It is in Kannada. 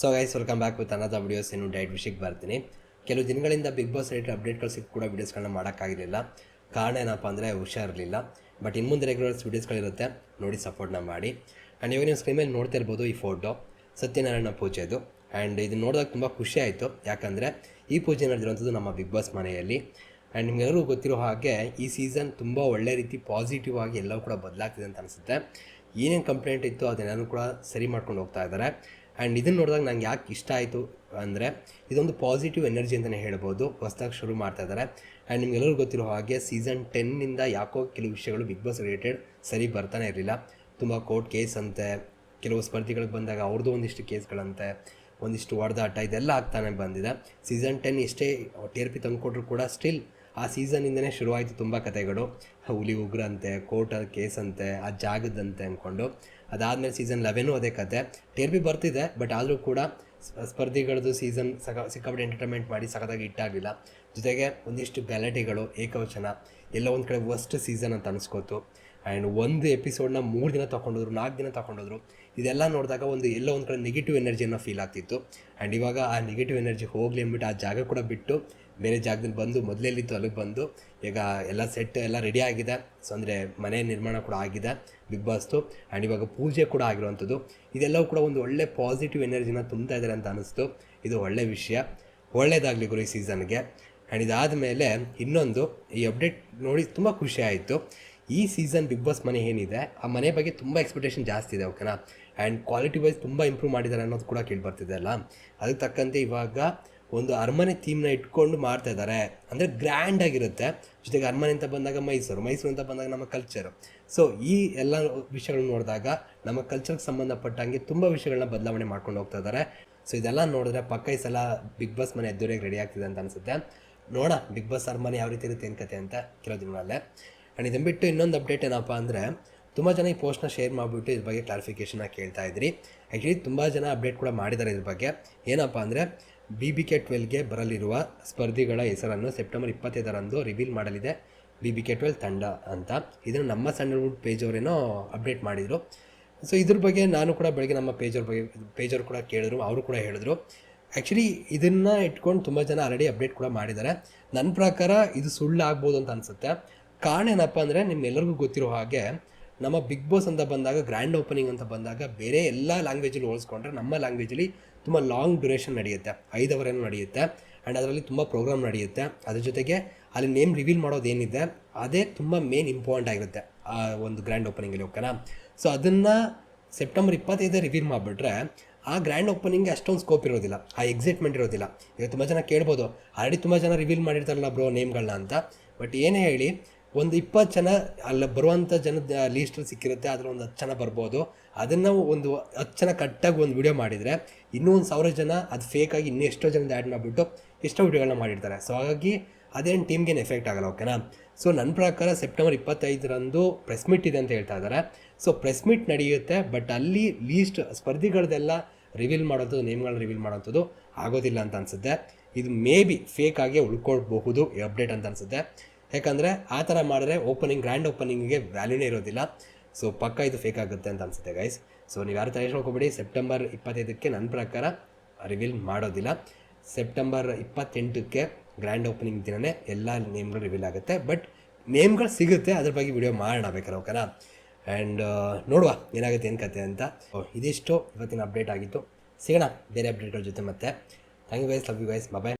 So guys welcome back with ಅನದ videos ಏನು ಡೈಟ್ ವಿಷಯಕ್ಕೆ ಬರ್ತೀನಿ. ಕೆಲವು ದಿನಗಳಿಂದ ಬಿಗ್ ಬಾಸ್ ರಿಲೇಟೆಡ್ ಅಪ್ಡೇಟ್ಗಳು ಸಿಕ್ಕ ಕೂಡ ವೀಡಿಯೋಸ್ಗಳನ್ನ ಮಾಡೋಕ್ಕಾಗಲಿಲ್ಲ ಕಾರಣ ಏನಪ್ಪ ಅಂದರೆ ಹುಷಾರಿರಲಿಲ್ಲ. ಬಟ್ ಇನ್ನು ಮುಂದೆ ರೆಗ್ಯುಲರ್ಸ್ ವೀಡಿಯೋಸ್ಗಳಿರುತ್ತೆ ನೋಡಿ ಸಪೋರ್ಟ್ನ ಮಾಡಿ. ಆ್ಯಂಡ್ ಇವಾಗ ನೀವು ಸ್ಕ್ರೀನ್ ಮೇಲೆ ನೋಡ್ತಾ ಇರ್ಬೋದು ಈ ಫೋಟೋ ಸತ್ಯನಾರಾಯಣ ಪೂಜೆದು. ಆ್ಯಂಡ್ ಇದು ನೋಡಿದಾಗ ತುಂಬ ಖುಷಿ ಆಯಿತು. ಯಾಕಂದರೆ ಈ ಪೂಜೆ ನಡೆದಿರುವಂಥದ್ದು ನಮ್ಮ ಬಿಗ್ ಬಾಸ್ ಮನೆಯಲ್ಲಿ. ಆ್ಯಂಡ್ ನಿಮಗೆಲ್ಲರೂ ಗೊತ್ತಿರೋ ಹಾಗೆ ಈ ಸೀಸನ್ ತುಂಬ ಒಳ್ಳೆ ರೀತಿ ಪಾಸಿಟಿವ್ ಆಗಿ ಎಲ್ಲವೂ ಕೂಡ ಬದಲಾಗ್ತಿದೆ ಅಂತ ಅನಿಸುತ್ತೆ. ಏನೇನು ಕಂಪ್ಲೇಂಟ್ ಇತ್ತು ಅದನ್ನೆಲ್ಲನೂ ಕೂಡ ಸರಿ ಮಾಡ್ಕೊಂಡು ಹೋಗ್ತಾ ಇದ್ದಾರೆ. ಆ್ಯಂಡ್ ಇದನ್ನು ನೋಡಿದಾಗ ನಂಗೆ ಯಾಕೆ ಇಷ್ಟ ಆಯಿತು ಅಂದರೆ ಇದೊಂದು ಪಾಸಿಟಿವ್ ಎನರ್ಜಿ ಅಂತಲೇ ಹೇಳ್ಬೋದು. ಹೊಸದಾಗಿ ಶುರು ಮಾಡ್ತಾ ಇದ್ದಾರೆ ಆ್ಯಂಡ್ ನಿಮಗೆಲ್ಲರಿಗೂ ಗೊತ್ತಿರೋ ಹಾಗೆ ಸೀಸನ್ ಟೆನ್ನಿಂದ ಯಾಕೋ ಕೆಲವು ವಿಷಯಗಳು ಬಿಗ್ ಬಾಸ್ ರಿಲೇಟೆಡ್ ಸರಿ ಬರ್ತಾನೆ ಇರಲಿಲ್ಲ. ತುಂಬ ಕೋರ್ಟ್ ಕೇಸ್ ಅಂತೆ, ಕೆಲವು ಸ್ಪರ್ಧಿಗಳಿಗೆ ಬಂದಾಗ ಅವ್ರದ್ದು ಒಂದಿಷ್ಟು ಕೇಸ್ಗಳಂತೆ, ಒಂದಿಷ್ಟು ಹೊಡೆದಾಟ ಇದೆಲ್ಲ ಆಗ್ತಾನೆ ಬಂದಿದೆ. ಸೀಸನ್ ಟೆನ್ ಎಷ್ಟೇ ಟಿ ಆರ್ ಪಿ ತಂದುಕೊಟ್ರು ಕೂಡ ಸ್ಟಿಲ್ ಆ ಸೀಸನಿಂದನೇ ಶುರುವಾಯಿತು ತುಂಬ ಕತೆಗಳು. ಹುಲಿ ಉಗ್ರ ಅಂತೆ ಕೋರ್ಟ್ ಕೇಸ್ ಅಂತೆ ಆ ಜಾಗದಂತೆ ಅಂದ್ಕೊಂಡು ಅದಾದಮೇಲೆ ಸೀಸನ್ ಲೆವೆನು ಅದೇ ಕತೆ. ಟೇರ್ಬಿ ಬರ್ತಿದೆ, ಬಟ್ ಆದರೂ ಕೂಡ ಸ್ಪರ್ಧಿಗಳದ್ದು ಸೀಸನ್ ಸಕ ಸಿಕ್ಕಾಪಟ್ಟೆ ಎಂಟರ್ಟೈನ್ಮೆಂಟ್ ಮಾಡಿ ಸಖತ್ತಾಗಿ ಇಟ್ಟಾಗಲಿಲ್ಲ ಜೊತೆಗೆ ಒಂದಿಷ್ಟು ಗಲಾಟೆಗಳು, ಏಕವಚನ. ಎಲ್ಲ ಒಂದು ಕಡೆ ವರ್ಸ್ಟ್ ಸೀಸನ್ ಅಂತ ಅನಿಸ್ಕೋತು. ಆ್ಯಂಡ್ ಒಂದು ಎಪಿಸೋಡ್ನ ಮೂರು ದಿನ ತೊಗೊಂಡೋದ್ರು ನಾಲ್ಕು ದಿನ ತೊಗೊಂಡೋದ್ರು ಇದೆಲ್ಲ ನೋಡಿದಾಗ ಒಂದು ಎಲ್ಲ ಒಂದು ಕಡೆ ನೆಗೆಟಿವ್ ಎನರ್ಜಿಯನ್ನು ಫೀಲ್ ಆಗ್ತಿತ್ತು. ಆ್ಯಂಡ್ ಇವಾಗ ಆ ನೆಗೆಟಿವ್ ಎನರ್ಜಿ ಹೋಗಲಿ ಅಂದ್ಬಿಟ್ಟು ಆ ಜಾಗ ಕೂಡ ಬಿಟ್ಟು, ಬೇರೆ ಜಾಗದಲ್ಲಿ ಬಂದು ಮೊದಲೆಲ್ಲಿತ್ತು ಅಲ್ಲಿಗೆ ಬಂದು, ಈಗ ಎಲ್ಲ ಸೆಟ್ ಎಲ್ಲ ರೆಡಿ ಆಗಿದೆ. ಸೊ ಅಂದರೆ ಮನೆ ನಿರ್ಮಾಣ ಕೂಡ ಆಗಿದೆ ಬಿಗ್ ಬಾಸ್ದು ಆ್ಯಂಡ್ ಇವಾಗ ಪೂಜೆ ಕೂಡ ಆಗಿರುವಂಥದ್ದು. ಇದೆಲ್ಲವೂ ಕೂಡ ಒಂದು ಒಳ್ಳೆ ಪಾಸಿಟಿವ್ ಎನರ್ಜಿನ ತುಂಬ್ತಾ ಇದ್ದಾರೆ ಅಂತ ಅನ್ನಿಸ್ತು ಇದು ಒಳ್ಳೆ ವಿಷಯ. ಒಳ್ಳೆಯದಾಗಲಿ ಗುರು ಈ ಸೀಸನ್ಗೆ ಆ್ಯಂಡ್ ಇದಾದ ಮೇಲೆ ಇನ್ನೊಂದು ಈ ಅಪ್ಡೇಟ್ ನೋಡಿ ತುಂಬ ಖುಷಿ ಆಯಿತು. ಈ ಸೀಸನ್ ಬಿಗ್ ಬಾಸ್ ಮನೆ ಏನಿದೆ, ಆ ಮನೆ ಬಗ್ಗೆ ತುಂಬ ಎಕ್ಸ್ಪೆಕ್ಟೇಷನ್ ಜಾಸ್ತಿ ಇದೆ ಓಕೆನಾ ಆ್ಯಂಡ್ ಕ್ವಾಲಿಟಿ ವೈಸ್ ತುಂಬ ಇಂಪ್ರೂವ್ ಮಾಡಿದ್ದಾರೆ ಅನ್ನೋದು ಕೂಡ ಕೇಳಿ ಬರ್ತಿದೆ ಅಲ್ಲ? ಅದಕ್ಕೆ ತಕ್ಕಂತೆ ಇವಾಗ ಒಂದು ಅರಮನೆ ಥೀಮ್ನ ಇಟ್ಕೊಂಡು ಮಾಡ್ತಾ ಇದ್ದಾರೆ ಅಂದರೆ ಗ್ರ್ಯಾಂಡ್ ಆಗಿರುತ್ತೆ. ಜೊತೆಗೆ ಅರಮನೆ ಅಂತ ಬಂದಾಗ ಮೈಸೂರು ಮೈಸೂರು ಅಂತ ಬಂದಾಗ ನಮ್ಮ ಕಲ್ಚರು ಸೊ ಈ ಎಲ್ಲ ವಿಷಯಗಳನ್ನ ನೋಡಿದಾಗ ನಮ್ಮ ಕಲ್ಚರ್ಗೆ ಸಂಬಂಧಪಟ್ಟಂಗೆ ತುಂಬ ವಿಷಯಗಳನ್ನ ಬದಲಾವಣೆ ಮಾಡ್ಕೊಂಡು ಹೋಗ್ತಾ ಇದ್ದಾರೆ ಸೊ ಇದೆಲ್ಲ ನೋಡಿದ್ರೆ ಪಕ್ಕ ಈ ಸಲ ಬಿಗ್ ಬಾಸ್ ಮನೆ ಎದುರಿಗೆ ರೆಡಿ ಆಗ್ತಿದೆ ಅಂತ ಅನಿಸುತ್ತೆ. ನೋಡೋಣ ಬಿಗ್ ಬಾಸ್ ಅರಮನೆ ಯಾವ ರೀತಿ ಇರುತ್ತೆ, ಏನು ಕತೆ ಅಂತ ಕೆಲವು ದಿನಗಳಲ್ಲೇ. ಆ್ಯಂಡ್ ಇದನ್ನು ಬಿಟ್ಟು ಇನ್ನೊಂದು ಅಪ್ಡೇಟ್ ಏನಪ್ಪ ಅಂದರೆ, ತುಂಬ ಜನ ಈ ಪೋಸ್ಟ್ನ ಶೇರ್ ಮಾಡಿಬಿಟ್ಟು ಇದ್ರ ಬಗ್ಗೆ ಕ್ಲಾರಿಫಿಕೇಷನ್ನ ಕೇಳ್ತಾ ಇದ್ರಿ. ಆ್ಯಕ್ಚುಲಿ ತುಂಬ ಜನ ಅಪ್ಡೇಟ್ ಕೂಡ ಮಾಡಿದ್ದಾರೆ ಇದ್ರ ಬಗ್ಗೆ. ಏನಪ್ಪ ಅಂದರೆ ಬಿ ಬಿ ಕೆ ಟ್ವೆಲ್ಗೆ ಬರಲಿರುವ ಸ್ಪರ್ಧಿಗಳ ಹೆಸರನ್ನು ಸೆಪ್ಟೆಂಬರ್ ಇಪ್ಪತ್ತೈದರಂದು ರಿವೀಲ್ ಮಾಡಲಿದೆ ಬಿ ಬಿ ಕೆ ಟ್ವೆಲ್ ತಂಡ ಅಂತ. ಇದನ್ನು ನಮ್ಮ ಸ್ಯಾಂಡಲ್ವುಡ್ ಪೇಜ್ ಅವರೇನೋ ಅಪ್ಡೇಟ್ ಮಾಡಿದರು. ಸೊ ಇದ್ರ ಬಗ್ಗೆ ನಾನು ಕೂಡ ಬೆಳಗ್ಗೆ ನಮ್ಮ ಪೇಜವ್ರ ಬಗ್ಗೆ ಪೇಜವ್ರು ಕೂಡ ಕೇಳಿದ್ರು, ಅವರು ಕೂಡ ಹೇಳಿದ್ರು. ಆ್ಯಕ್ಚುಲಿ ಇದನ್ನು ಇಟ್ಕೊಂಡು ತುಂಬ ಜನ ಆಲ್ರೆಡಿ ಅಪ್ಡೇಟ್ ಕೂಡ ಮಾಡಿದ್ದಾರೆ. ನನ್ನ ಪ್ರಕಾರ ಇದು ಸುಳ್ಳು ಆಗ್ಬೋದು ಅಂತ ಅನಿಸುತ್ತೆ. ಕಾರಣ ಏನಪ್ಪ ಅಂದರೆ ನಿಮ್ಮೆಲ್ಲರಿಗೂ ಗೊತ್ತಿರೋ ಹಾಗೆ, ನಮ್ಮ ಬಿಗ್ ಬಾಸ್ ಅಂತ ಬಂದಾಗ ಗ್ರ್ಯಾಂಡ್ ಓಪನಿಂಗ್ ಅಂತ ಬಂದಾಗ ಬೇರೆ ಎಲ್ಲ ಲ್ಯಾಂಗ್ವೇಜಲ್ಲಿ ಹೋಲಿಸ್ಕೊಂಡ್ರೆ ನಮ್ಮ ಲ್ಯಾಂಗ್ವೇಜಲ್ಲಿ ತುಂಬ ಲಾಂಗ್ ಡ್ಯೂರೇಷನ್ ನಡೆಯುತ್ತೆ. ಐದು ಅವರೇನು ನಡೆಯುತ್ತೆ. ಆ್ಯಂಡ್ ಅದರಲ್ಲಿ ತುಂಬ ಪ್ರೋಗ್ರಾಮ್ ನಡೆಯುತ್ತೆ. ಅದ್ರ ಜೊತೆಗೆ ಅಲ್ಲಿ ನೇಮ್ ರಿವೀಲ್ ಮಾಡೋದು ಏನಿದೆ, ಅದೇ ತುಂಬ ಮೇನ್ ಇಂಪಾರ್ಟೆಂಟ್ ಆಗಿರುತ್ತೆ, ಆ ಒಂದು ಗ್ರ್ಯಾಂಡ್ ಓಪನಿಂಗಲ್ಲಿ ಓಕೆನಾ ಸೊ ಅದನ್ನು ಸೆಪ್ಟೆಂಬರ್ ಇಪ್ಪತ್ತೈದು ರಿವೀಲ್ ಮಾಡಿಬಿಟ್ರೆ ಆ ಗ್ರ್ಯಾಂಡ್ ಓಪನಿಂಗ್ಗೆ ಅಷ್ಟೊಂದು ಸ್ಕೋಪ್ ಇರೋದಿಲ್ಲ, ಆ ಎಕ್ಸೈಟ್ಮೆಂಟ್ ಇರೋದಿಲ್ಲ. ಈಗ ತುಂಬ ಜನ ಕೇಳ್ಬೋದು ಆಲ್ರೆಡಿ ತುಂಬ ಜನ ರಿವೀಲ್ ಮಾಡಿರ್ತಾರಲ್ಲ ಬ್ರೋ ನೇಮ್ಗಳನ್ನ ಅಂತ. ಬಟ್ ಏನೇ ಹೇಳಿ, ಒಂದು ಇಪ್ಪತ್ತು ಜನ, ಅಲ್ಲಿ ಬರುವಂಥ ಜನದ ಲೀಸ್ಟಲ್ಲಿ ಸಿಕ್ಕಿರುತ್ತೆ ಅದರ ಒಂದು ಹತ್ತು ಜನ ಬರ್ಬೋದು. ಅದನ್ನು ಒಂದು ಹತ್ತು ಜನ ಕಟ್ಟಾಗಿ ಒಂದು ವಿಡಿಯೋ ಮಾಡಿದರೆ, ಇನ್ನೂ ಒಂದು ಸಾವಿರ ಜನ, ಅದು ಫೇಕಾಗಿ ಇನ್ನೂ ಎಷ್ಟೋ ಜನದ ಆ್ಯಡ್ ಮಾಡಿಬಿಟ್ಟು ಎಷ್ಟೋ ವಿಡಿಯೋಗಳನ್ನ ಮಾಡಿರ್ತಾರೆ. ಸೊ ಹಾಗಾಗಿ ಅದೇನು ಟೀಮ್ಗೇನು ಎಫೆಕ್ಟ್ ಆಗಲ್ಲ ಓಕೆನಾ ಸೊ ನನ್ನ ಪ್ರಕಾರ ಸೆಪ್ಟೆಂಬರ್ ಇಪ್ಪತ್ತೈದರಂದು ಪ್ರೆಸ್ ಮೀಟ್ ಇದೆ ಅಂತ ಹೇಳ್ತಾ ಇದ್ದಾರೆ ಸೊ ಪ್ರೆಸ್ ಮೀಟ್ ನಡೆಯುತ್ತೆ ಬಟ್ ಅಲ್ಲಿ ಲೀಸ್ಟ್ ಸ್ಪರ್ಧಿಗಳದೆಲ್ಲ ರಿವೀಲ್ ಮಾಡೋದು ನೇಮ್ಗಳನ್ನ ರಿವೀಲ್ ಮಾಡೋಂಥದ್ದು ಆಗೋದಿಲ್ಲ ಅಂತ ಅನಿಸುತ್ತೆ. ಇದು ಮೇ ಬಿ ಫೇಕ್ ಆಗಿ ಉಳ್ಕೊಳ್ಬಹುದು ಈ ಅಪ್ಡೇಟ್ ಅಂತ ಅನಿಸುತ್ತೆ. ಯಾಕಂದರೆ ಆ ಥರ ಮಾಡಿದ್ರೆ ಓಪನಿಂಗ್ ಗ್ರ್ಯಾಂಡ್ ಓಪನಿಂಗಿಗೆ ವ್ಯಾಲ್ಯೂನೇ ಇರೋದಿಲ್ಲ. ಸೊ ಪಕ್ಕ ಇದು ಫೇಕ್ ಆಗುತ್ತೆ ಅಂತ ಅನಿಸುತ್ತೆ ಗೈಸ್ ಸೊ ನೀವು ಯಾರು ತಲೆ ಹೋಗ್ಬೇಡಿ ಸೆಪ್ಟೆಂಬರ್ ಇಪ್ಪತ್ತೈದಕ್ಕೆ ನನ್ನ ಪ್ರಕಾರ ರಿವೀಲ್ ಮಾಡೋದಿಲ್ಲ. ಸೆಪ್ಟೆಂಬರ್ ಇಪ್ಪತ್ತೆಂಟಕ್ಕೆ ಗ್ರ್ಯಾಂಡ್ ಓಪನಿಂಗ್ ದಿನನೇ ಎಲ್ಲ ನೇಮ್ಗಳು ರಿವೀಲ್ ಆಗುತ್ತೆ. ಬಟ್ ನೇಮ್ಗಳು ಸಿಗುತ್ತೆ, ಅದ್ರ ಬಗ್ಗೆ ವಿಡಿಯೋ ಮಾಡೋಣ ಬೇಕಾದ್ರೆ ಓಕೆನಾ ಆ್ಯಂಡ್ ನೋಡುವ ಏನಾಗುತ್ತೆ, ಏನು ಕತೆ ಅಂತ. ಇದಿಷ್ಟು ಇವತ್ತಿನ ಅಪ್ಡೇಟ್ ಆಗಿತ್ತು. ಸಿಗೋಣ, ಬೇರೆ ಅಪ್ಡೇಟ್ಗಳ ಜೊತೆ ಮತ್ತೆ. Thank you guys love you guys bye